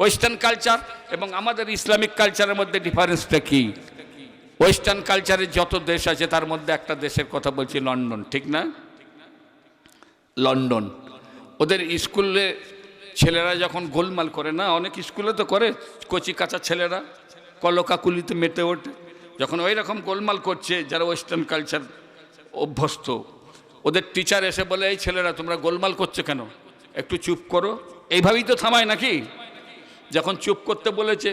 Western culture এবং আমাদের Islamic কালচারের মধ্যে ডিফারেন্সটা কি? ওয়েস্টার্ন কালচারের যত দেশ আছে, তার মধ্যে একটা দেশের কথা বলছি লন্ডন ঠিক না? লন্ডন ওদের স্কুলে ছেলেরা যখন গোলমাল করে, না, অনেক স্কুলে তো করে, কচি কাঁচা ছেলেরা কলকাকুলিতে মেতে ওঠে। যখন ওই রকম গোলমাল করছে, যারা ওয়েস্টার্ন কালচার অভ্যস্ত, ওদের টিচার এসে বলে, এই ছেলেরা, তোমরা গোলমাল করছ কেন? একটু চুপ করো। এইভাবেই তো থামায় নাকি? যখন চুপ করতে বলেছে,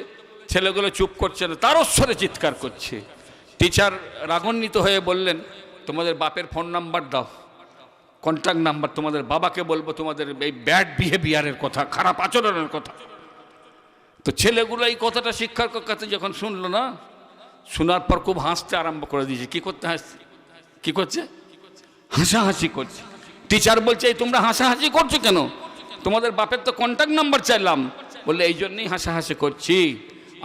ছেলেগুলো চুপ করছে না তারও স্বরে চিৎকার করছে। টিচার রাগান্বিত হয়ে বললেন, তোমাদের বাপের ফোন নাম্বার দাও। কন্ট্যাক্ট নাম্বার তোমাদের বাবাকে বলব, তোমাদের এই ব্যাড বিহেভিয়ারের কথা, খারাপ আচরণের কথা। তো ছেলেগুলো এই কথাটা শিক্ষার কাছে যখন শুনলো না, শোনার পর খুব হাসতে আরম্ভ করে দিয়েছে। কি করতে হাসছে? কি করছে? হাসাহাসি করছে। টিচার বলছে, এই তোমরা হাসাহাসি করছ কেন? তোমাদের বাপের তো কন্ট্যাক্ট নাম্বার চাইলাম। বললে, এই জন্যই হাসাহাসি করছি।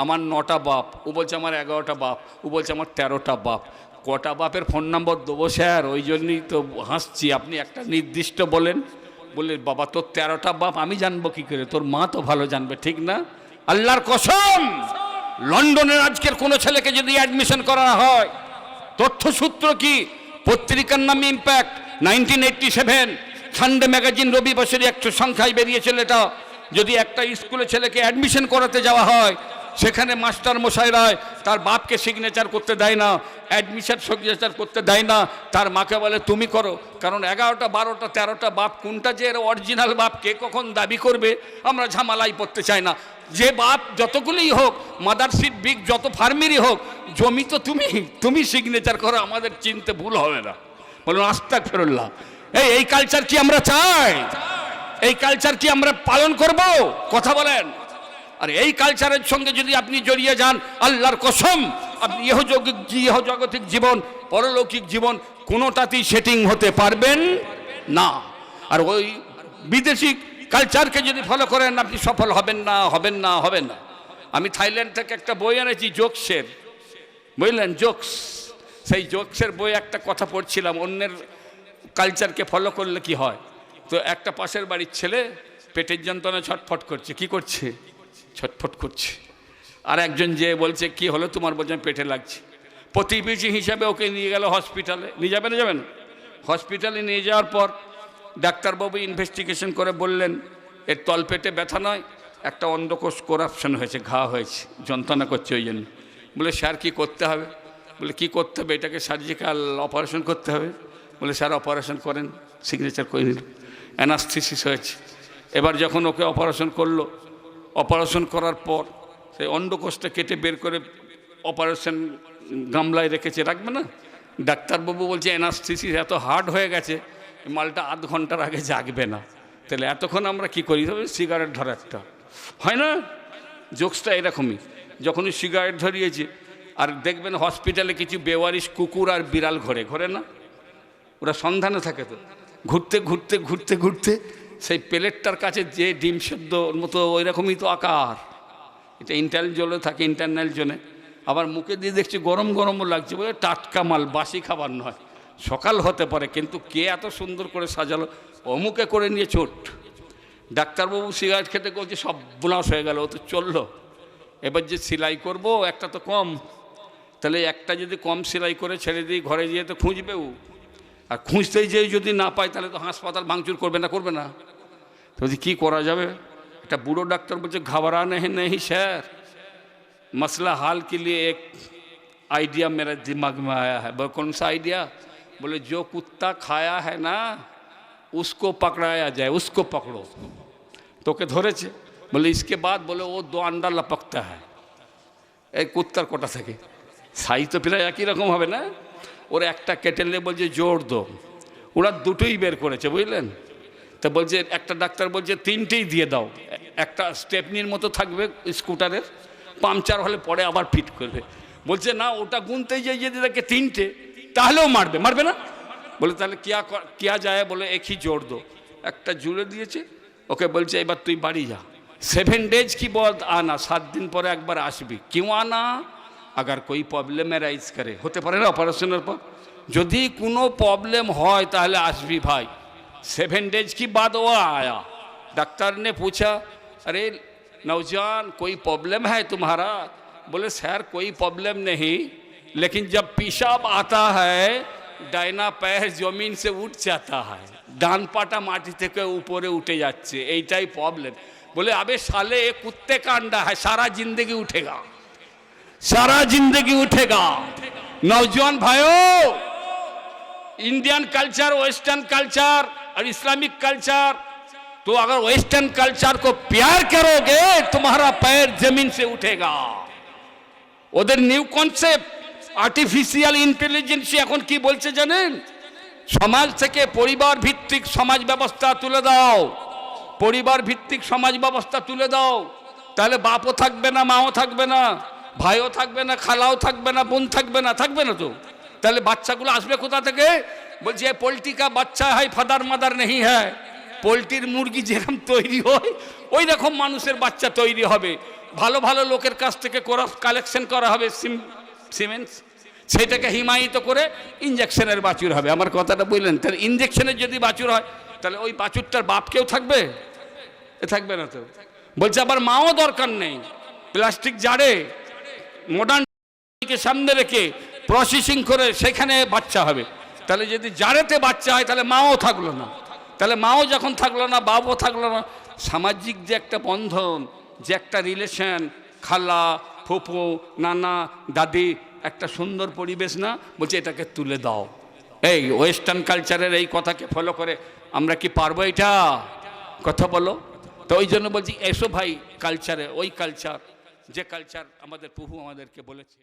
আমার নটা বাপ। ও বলছে, আমার এগারোটা বাপ। ও বলছে, আমার তেরোটা বাপ। কটা বাপের ফোন নাম্বার দেবো, স্যার? ওই জন্যই তো হাসছি। আপনি একটা নির্দিষ্ট বলেন। বললে, বাবা, তোর তেরোটা বাপ, আমি জানব কি করে? তোর মা তো ভালো জানবে, ঠিক না? আল্লাহর কসম, লন্ডনের আজকের কোনো ছেলেকে যদি অ্যাডমিশন করা হয়, তথ্যসূত্র কি? পত্রিকার নাম impact nineteen eighty seven Sunday magazine রবি বছরে একশো সংখ্যায় বেরিয়েছিল এটা। যদি একটা স্কুলে ছেলেকে অ্যাডমিশন করাতে যাওয়া হয়, সেখানে মাস্টার মশাইরায় তার বাপকে সিগনেচার করতে দেয় না অ্যাডমিশন সিগনেচার করতে দেয় না, তার মাকে বলে, তুমি করো। কারণ এগারোটা, বারোটা, তেরোটা বাপ, কোনটা যে এর অরিজিনাল বাপ, কে কখন দাবি করবে, আমরা ঝামালাই পড়তে চাই না। যে বাপ যতগুলোই হোক মাদারশিপ বিগ যত ফার্মেরই হোক, জমি তো তুমি তুমি সিগনেচার করো, আমাদের চিনতে ভুল হবে না। বলুন আস্তাক ফেরুল্লাহ এই এই কালচার কি আমরা চাই? এই কালচার কি আমরা পালন করব? কথা বলেন। আর এই কালচারের সঙ্গে যদি আপনি জড়িয়ে যান, আল্লাহর কসম, আপনি ইহযোগিক ইহজগতিক জীবন, পরলৌকিক জীবন, কোনোটাতেই সেটিং হতে পারবেন না। আর ওই বিদেশি কালচারকে যদি ফলো করেন, আপনি সফল হবেন না হবেন না হবেন না। আমি থাইল্যান্ড থেকে একটা বই এনেছি, জোকসের। বুঝলেন? জোকস। সেই জোকসের বই একটা কথা পড়ছিলাম, অন্যের কালচারকে ফলো করলে কি হয়? তো একটা পাশের বাড়ির ছেলে পেটের যন্ত্রণা ছটফট করছে। কি করছে? ছটফট করছে। আর একজন যে বলছে, কি হলো তোমার বলছে পেটে লাগছে। প্রতিবেশী হিসাবে ওকে নিয়ে গেল হসপিটালে। নিয়ে যাবে না যাবেন হসপিটালে নিয়ে যাওয়ার পর ডাক্তারবাবু ইনভেস্টিগেশন করে বললেন, এর তলপেটে ব্যথা নয়, একটা অন্ধকোষ করাপশন হয়েছে, ঘা হয়েছে, যন্ত্রণা করছে ওই জন্য। বলে, স্যার, কী করতে হবে? বলে, কি করতে হবে? এটাকে সার্জিক্যাল অপারেশন করতে হবে। বলে, স্যার অপারেশন করেন সিগনেচার করে নিল অ্যানাস্থিসিস হয়েছে। এবার যখন ওকে অপারেশন করল, অপারেশন করার পর সেই অন্ডকোষটা কেটে বের করে অপারেশন গামলায় রেখেছে, রাখবে না? ডাক্তারবাবু বলছে, অ্যানাস্থিসিস এত হার্ড হয়ে গেছে মালটা আধ ঘণ্টার আগে জাগবে না। তাহলে এতক্ষণ আমরা কি করি? সিগারেট ধরা একটা। হয় না? জোকসটা এরকমই। যখনই সিগারেট ধরিয়েছে, আর দেখবেন হসপিটালে কিছু বেওয়ারিশ কুকুর আর বিড়াল ঘরে। ঘরে না? ওরা সন্ধানে থাকে তো। ঘুরতে ঘুরতে ঘুরতে ঘুরতে সেই প্লেটটার কাছে যে ডিম সেদ্ধ, ওর মতো ওই রকমই তো আকার। এটা ইন্টারনাল জলে থাকে ইন্টারনাল জোনে আবার মুখে দিয়ে দেখছি গরম, গরমও লাগছে বলে টাটকা মাল, বাসি খাবার নয়। সকাল হতে পারে, কিন্তু কে এত সুন্দর করে সাজালো? অমুকে করে নিয়ে চোট। ডাক্তারবাবু সিগারেট খেতে বলছে, সব বুলাস হয়ে গেল, ও তো চলল। এবার যে সেলাই করব, একটা তো কম। তাহলে একটা যদি কম সেলাই করে ছেড়ে দিই, ঘরে গিয়ে তো খুঁজবে ও আর খুঁজতেই যেই যদি না পায় তাহলে তো হাসপাতাল ভাঙচুর করবে না করবে না তো বলছি কী করা যাবে একটা বুড়ো ডাক্তার বলছে ঘাবরা নেই নেই স্যার मसला हाल के लिए एक आइडिया मेरे दिमाग में आया है बोले कौन सा आइडिया बोले जो कुत्ता खाया है ना उसको पकड़ाया जाए उसको पकड़ो তোকে ধরেছে বলে इसके बाद बोले वो दो अंडा लपकता है এই কুত্তার কোটা থেকে সাই তো প্রায় একই রকম হবে না ওর একটা কেটে নিয়ে বলছে, জোর দো ওরা দুটোই বের করেছে, বুঝলেন? তা বলছে, একটা ডাক্তার বলছে, তিনটেই দিয়ে দাও। একটা স্টেপনির মতো থাকবে স্কুটারের, পাংচার হলে পরে আবার ফিট করবে। বলছে, না, ওটা গুনতে যাই যদি দেখে তিনটে, তাহলেও মারবে। মারবে না? বলে, তাহলে কিয়া কিয়া যায়? বলে, একই জোর দো। একটা জুড়ে দিয়েছে, ওকে বলছে, এবার তুই বাড়ি যা। সেভেন ডেজ কি বল আনা, সাত দিন পরে একবার আসবি। কেউ আনা? আগার কই প্রবলেম রাইজ করে হতে পারে না অপারেশনের পর যদি কোনো প্রবলেম হয় তাহলে আসবি ভাই सेवन डेज की बाद वो आया डॉक्टर ने पूछा अरे नौजवान कोई प्रॉब्लम है तुम्हारा बोले सर कोई प्रॉब्लम नहीं लेकिन जब पेशाब आता है ডাইনা पैर জমিন से उठ जाता है ডান পাটা মাটি থেকে উপরে উঠে যাচ্ছে এইটাই প্রবলেম বলে আবে সালে এ কুত্তে का अंडा है सारा जिंदगी उठेगा सारा जिंदगी उठेगा नौजवान भाइयों इंडियन कल्चर वेस्टर्न कल्चर और इस्लामिक कल्चर तो अगर वेस्टर्न कल्चर को प्यार करोगे तुम्हारा पैर जमीन से उठेगा ওদের নিউ কনসেপ্ট আর্টিফিশিয়াল ইন্টেলিজেন্সি এখন কি বলছে জানেন সমাজ থেকে পরিবার ভিত্তিক সমাজ ব্যবস্থা তুলে দাও পরিবার ভিত্তিক সমাজ ব্যবস্থা তুলে দাও তাহলে বাপও থাকবে না মাও থাকবে না ভাইও থাকবে না, খালাও থাকবে না, বোন থাকবে না থাকবে না তো। তাহলে বাচ্চাগুলো আসবে কোথা থেকে? বলছে পোলট্রি কা বাচ্চা হয় ফাদার মাদার নেই হ্যায়। পোলট্রির মুরগি যেরকম তৈরি হয়, ওই রকম মানুষের বাচ্চা তৈরি হবে। ভালো ভালো লোকের কাছ থেকে কালেকশন করা হবে সিম, সিমেন্টস। সেটাকে হিমায়িত করে ইঞ্জেকশনের বাছুর হবে। আমার কথাটা বুঝলেন? তাহলে ইঞ্জেকশনের যদি বাছুর হয়, তাহলে ওই বাছুরটার বাপ কেউ থাকবে? এ থাকবে না তো। বলছে, আবার মাও দরকার নেই। প্লাস্টিক জারে। মডার্ন কে সামনে রেখে প্রসেসিং করে সেখানে বাচ্চা হবে। তাহলে যদি জারেতে বাচ্চা হয়, তাহলে মাও থাকল না। তাহলে মাও যখন থাকল না, বাবও থাকল না। সামাজিক যে একটা বন্ধন, যে একটা রিলেশন খালা, ফুপু, নানা, দাদি, একটা সুন্দর পরিবেশ না? বলছে, এটাকে তুলে দাও। এই ওয়েস্টার্ন কালচারের এই কথাকে ফলো করে, আমরা কি পারব এটা? কথা বলো। তো ওই জন্য বলছি, এসো ভাই কালচারে ওই কালচার যে কালচার আমাদের প্রভু আমাদেরকে বলেছে।